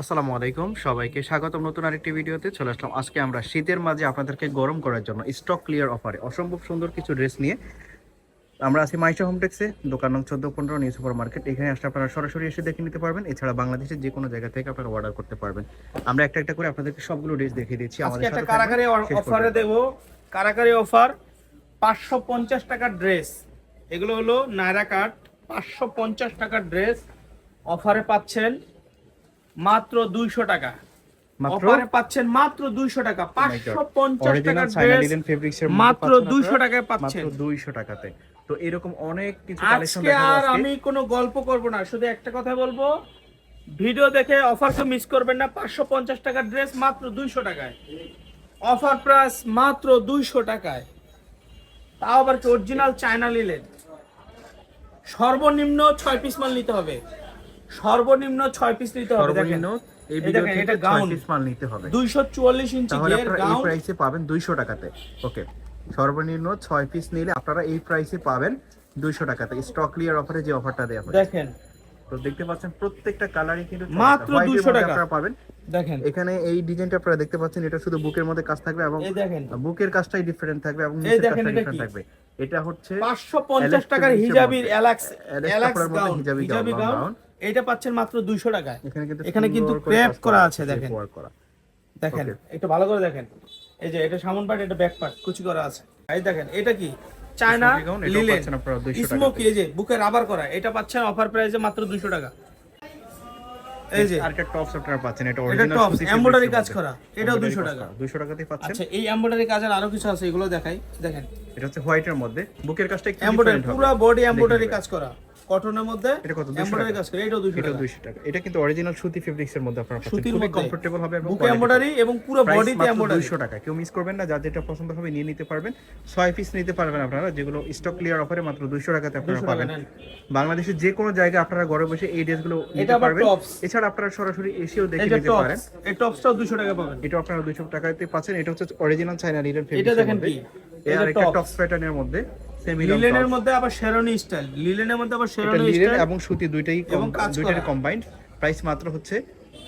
আসসালামু আলাইকুম সবাইকে স্বাগতম নতুন আরেকটি ভিডিওতে। চলে আসলাম। আজকে আমরা শীতের মাঝে আপনাদেরকে গরম করার জন্য স্টক ক্লিয়ার অফারে অসম্ভব সুন্দর কিছু ড্রেস নিয়ে আমরা আছি মাইশা হোমটেক্সে দোকান নং চোদ্দ পনেরো নিউ সুপার মার্কেট এখানে আসলে আপনারা সরাসরি এসে দেখে নিতে পারবেন। এছাড়া বাংলাদেশের যে কোনো জায়গা থেকে আপনারা অর্ডার করতে পারবেন। আমরা একটা একটা করে আপনাদেরকে সবগুলো ড্রেস দেখিয়ে দিচ্ছি। আমাদের একটা কারাকারি অফারে। দেব। কারাকারি অফার পাঁচশো পঞ্চাশ টাকার ড্রেস এগুলো হলো নায়রা কাট। পাঁচশো পঞ্চাশ টাকার ড্রেস অফারে পাচ্ছেন। মাত্র দুইশো টাকা। অফারে পাচ্ছেন মাত্র দুইশো টাকা পাঁচশো পঞ্চাশ অরিজিনাল টাকার ড্রেস লিলেন ফেব্রিক্স এর মাত্র দুইশো টাকায় পাচ্ছেন। মাত্র 200 টাকাতে। তো এরকম অনেক কিছু আজকে আর আমি কোনো গল্প করব না শুধু একটা কথা বলব। ভিডিও দেখে অফারকে মিস করবেন না পাঁচশো পঞ্চাশ টাকার ড্রেস মাত্র দুইশো টাকায়। অফার প্রাইস মাত্র দুইশো টাকায়। তাও আবার কি অরিজিনাল চায়না নিলেন? সর্বনিম্ন ছয় পিস মাল নিতে হবে। সর্বনিম্ন ছয় পিস নিতে হবে সর্বনিম্ন এই এই ভিডিও দেখেন, থেকে এটা 6 পিস মাল নিতে হবে। দুইশো চুয়াল্লিশ ইঞ্চি তাহলে ঘের এই গাউন প্রাইসে পাবেন 200 টাকাতে। ওকে সর্বনিম্ন 6 পিস নিলে আপনারা এই প্রাইসে পাবেন 200 টাকাতে। স্টক ক্লিয়ার অফারে যে অফারটা দেয়া হয় দেখেন। তো দেখতে পাচ্ছেন প্রত্যেকটা কালারই কিন্তু মাত্র চমৎকার। 200 টাকা। আপনারা পাবেন। দেখেন। এখানে এই ডিজাইনটা আপনারা দেখতে পাচ্ছেন এটা শুধু বুকের মধ্যে কাজ থাকবে এবং বুকের কাজটাই ডিফারেন্ট থাকবে এবং নিচের কাজটা ডিফারেন্ট থাকবে। এটা হচ্ছে পাঁচশো পঞ্চাশ Alex টাকার হিজাবির গাউন হিজাবি গাউন। এটা পাচ্ছেন মাত্র দুইশো টাকায়। এখানে কিন্তু সুন্দর করে আছে দেখেন। দেখেন একটু ভালো করে দেখেন। এই যে এটা সামন পার্ট এটা ব্যাক পার্ট কুচি করা আছে। এই দেখেন এটা কি? চায়না লিলেন পাচ্ছেন আপনারা 200 টাকাতে। স্মোকি এই যে বুকে রাবার করা এটা পাচ্ছেন অফার প্রাইসে মাত্র 200 টাকা। এই যে আরেকটা টপস আপনারা পাচ্ছেন এটা অরিজিনাল এমব্রয়ডারি কাজ করা এটাও 200 টাকা। 200 টাকাতেই পাচ্ছেন? আচ্ছা এই এমব্রয়ডারি কাজের আরও কিছু আছে এগুলো দেখাই। দেখেন। এটা হচ্ছে হোয়াইটের মধ্যে বুকের কাজটা একটু এমব্রয়ডারি পুরো বডি এমব্রয়ডারি কাজ করা। কটনের মধ্যে এটা কত? 200 এমব্রয়ডারি টাকা? কাজ করা এটাও 200 টাকা। 200 টাকা। এটা কিন্তু অরিজিনাল সুতি ফেব্রিক্স এর মধ্যে আপনারা পাচ্ছেন। খুবই কমফোর্টেবল হবে এবং বুকে এমব্রয়ডারি এবং পুরো বডিতে এমব্রয়ডারি 200 টাকা। কেউ মিস করবেন না যেটা পছন্দ হবে নিয়ে নিতে পারবেন। 6 পিস নিতে পারবেন আপনারা যেগুলো স্টক ক্লিয়ার অফারে মাত্র 200 টাকাতে আপনারা পাবেন। বাংলাদেশের যে কোনো জায়গায় আপনারা ঘরে বসে এই ড্রেসগুলো নিতে পারবেন। এছাড়া আপনারা সরাসরি এসেও দেখে নিতে পারেন। এই টপসটাও 200 টাকা পাবেন। এটা আপনারা 200 টাকাতে পাচ্ছেন। এটা হচ্ছে অরিজিনাল চাইনা লিলেন ফেব্রিক্স এটা দেখেন কি? এটা টপস প্যাটার্নের মধ্যে। লিলেনের মধ্যে আবার শেরনি স্টাইল লিলেনের মধ্যে আবার শেরনি স্টাইল এবং সুতি দুইটাই করা। কম্বাইন্ড প্রাইস মাত্র হচ্ছে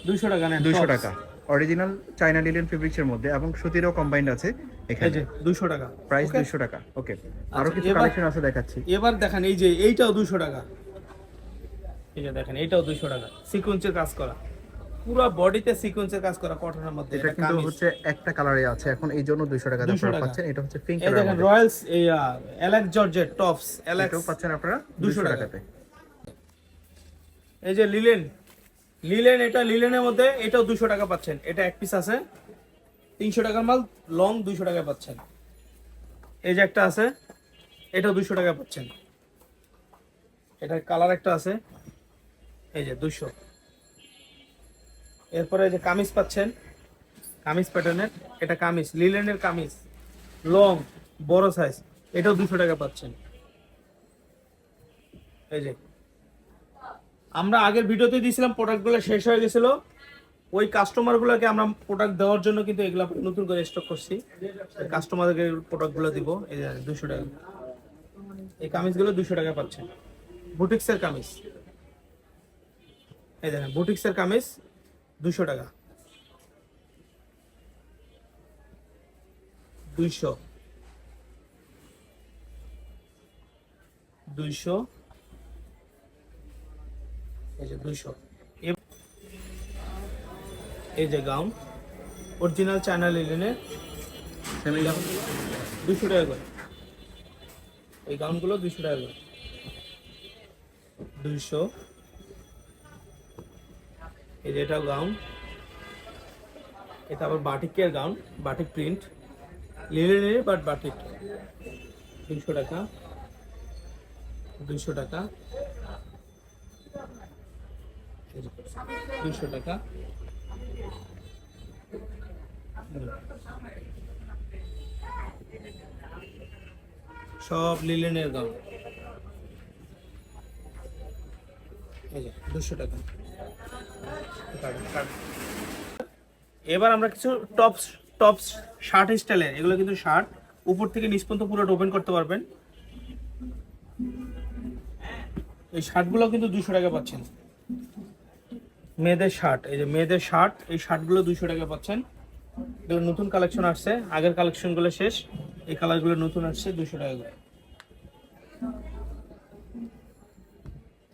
200 টাকা নেন 200 টাকা। অরিজিনাল চাইনা লিলেন ফেব্রিক্স এর মধ্যে এবং সুতিরও কম্বাইন্ড আছে এখানে। যে 200 টাকা। Price Okay? 200 টাকা। ওকে আরও আচ্ছা, কিছু এবার- কালেকশন আছে দেখাচ্ছি। এবার দেখেন এই যে এইটাও 200 টাকা। এই যে দেখেন এইটাও 200 টাকা। সিকোয়েন্সের কাজ করা। পুরো বডিতে সিকোয়েন্সের কাজ করা কটনের মধ্যে এটা এটা কিন্তু হচ্ছে একটা কালারে আছে। এখন এই জন্য 200 টাকা 200 আপনারা পাচ্ছেন। এটা হচ্ছে পিঙ্ক এই দেখেন রয়্যালস এই অ্যালেক্স জর্জেট টপস এটাও পাচ্ছেন আপনারা 200 200 টাকাতে। এই যে লিলেন লিলেন এটা লিলেনের মধ্যে এটাও 200 টাকা পাচ্ছেন। এটা এক পিস আছে। 300 টাকার মাল লং 200 টাকা পাচ্ছেন। এই যে একটা আছে এটাও 200 টাকা পাচ্ছেন। এটার কালার একটা আছে। এই যে 200 এরপরে যে কামিজ পাচ্ছেন, কামিজ প্যাটার্নের এটা কামিজ লিলেনের কামিজ লং বড় সাইজ এটাও দুশো টাকা পাচ্ছেন। এই যে, আমরা আগের ভিডিওতে দিয়েছিলাম প্রোডাক্টগুলো শেষ হয়ে গেছিল। ওই কাস্টমারগুলোকে আমরা প্রোডাক্ট দেওয়ার জন্য কিন্তু এগুলো নতুন করে স্টক করছি। কাস্টমারদেরকে প্রোডাক্টগুলো দিব, এই যে দুশো টাকা। এই কামিজগুলো দুশো টাকা পাচ্ছেন। বুটিক্সের কামিজ। এই দেখেন, বুটিক্সের কামিজ দুশো টাকা। দুইশো। দুইশো। এই যে দুইশো। এই যে গাউন। অরিজিনাল চায়না লিলেনের সেমি দুশো টাকা করে। এই গাউনগুলো দুশো টাকা করে। দুইশো। এই যে এটা গাউন এটা আবার বাটিকের গাউন বাটিক প্রিন্ট লিলেনের বাট বাটিক তিনশো টাকা, দুইশো টাকা দুইশো টাকা। সব লিলেনের যে দুশো টাকা। এবার আমরা কিছু টপস টপস শার্ট স্টাইলের এগুলো কিন্তু শার্ট উপর থেকে নিচ পর্যন্ত পুরো ওপেন করতে পারবেন। এই শার্টগুলো কিন্তু দুশো টাকা পাচ্ছেন। মেয়েদের শার্ট এই যে মেয়েদের শার্ট এই শার্টগুলো দুশো টাকা পাচ্ছেন। এগুলো নতুন কালেকশন আসছে, আগের কালেকশনগুলো শেষ, এই কালারগুলো নতুন আসছে দুশো টাকা করে।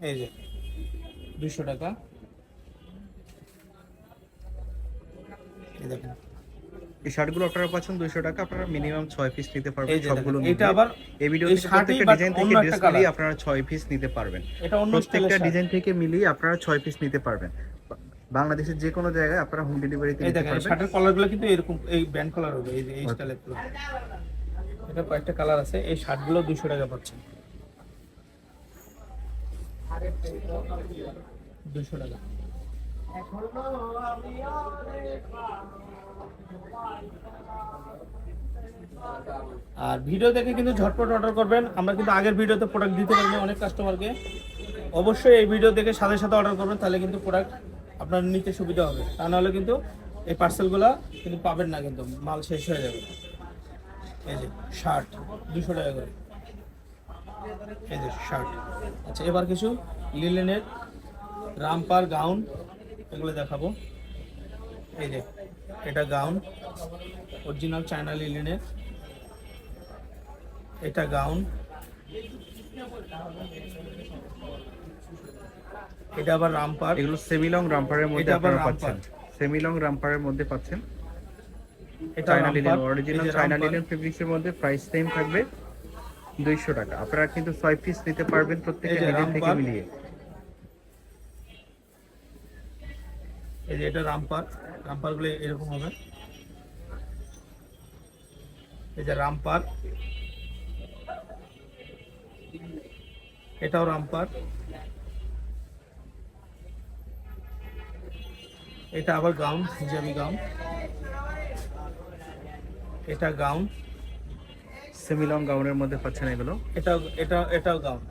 এই যে, দুশো টাকা। দেখেন। এই শার্টগুলো আপনারা পাচ্ছেন দুইশো টাকা আপনারা মিনিমাম ছয় পিস নিতে পারবেন সবগুলো এটা আবার এই ভিডিও এই থেকে শার্টই প্রত্যেকটা ডিজাইন থেকে ড্রেস মিলিয়ে আপনারা ছয় পিস নিতে পারবেন। এটা অন্য প্রত্যেকটা ডিজাইন থেকে মিলিয়ে আপনারা ছয় পিস নিতে পারবেন। বাংলাদেশের যে কোনো জায়গায় আপনারা হোম ডেলিভারিতে এই নিতে পারবেন। শার্টের কালারগুলো কিন্তু এরকম এই ব্যান্ড কালার হবে এই যে এই আচ্ছা। স্টাইলের এটা কয়েকটা কালার আছে এই শার্টগুলো দুশো টাকা পাচ্ছেন দুশো টাকা। আর ভিডিও দেখে কিন্তু ঝটপট অর্ডার করবেন। আমরা কিন্তু আগের ভিডিওতে প্রোডাক্ট দিতে পারিনি অনেক কাস্টমারকে অবশ্যই এই ভিডিও দেখে সাথে সাথে অর্ডার করবেন, তাহলে কিন্তু প্রোডাক্ট আপনার নিতে সুবিধা হবে। তা নাহলে কিন্তু এই পার্সেলগুলো কিন্তু পাবেন না কিন্তু, মাল শেষ হয়ে যাবে। এই যে শার্ট দুশো টাকা করে। এই যে শার্ট আচ্ছা এবার কিছু লিলেনের রামপার গাউন এগুলো দেখাবো। এই যে এটা গাউন অরিজিনাল চায়না লিলিনের এটা গাউন। এটা আবার রামপার। এগুলো সেমি লং রামপারের মধ্যে আপনারা। পাচ্ছেন। সেমিলং রামপারের মধ্যে পাচ্ছেন। এটা China linen original China. Linen ফেব্রিক্সের মধ্যে প্রাইস সেম থাকবে দুইশো টাকা। আপনারা কিন্তু ছয় পিস নিতে পারবেন প্রত্যেকটা ডিজাইন থেকে মিলিয়ে। এই যে এটা রামপার রামপারগুলো এরকম হবে। এই যে রামপার এটাও রামপার এটা আবার গাউন হিজাবি গাউন। এটা গাউন। সেমিলং গাউনের মধ্যে পাচ্ছেন এগুলো। এটাও এটা এটাও গাউন।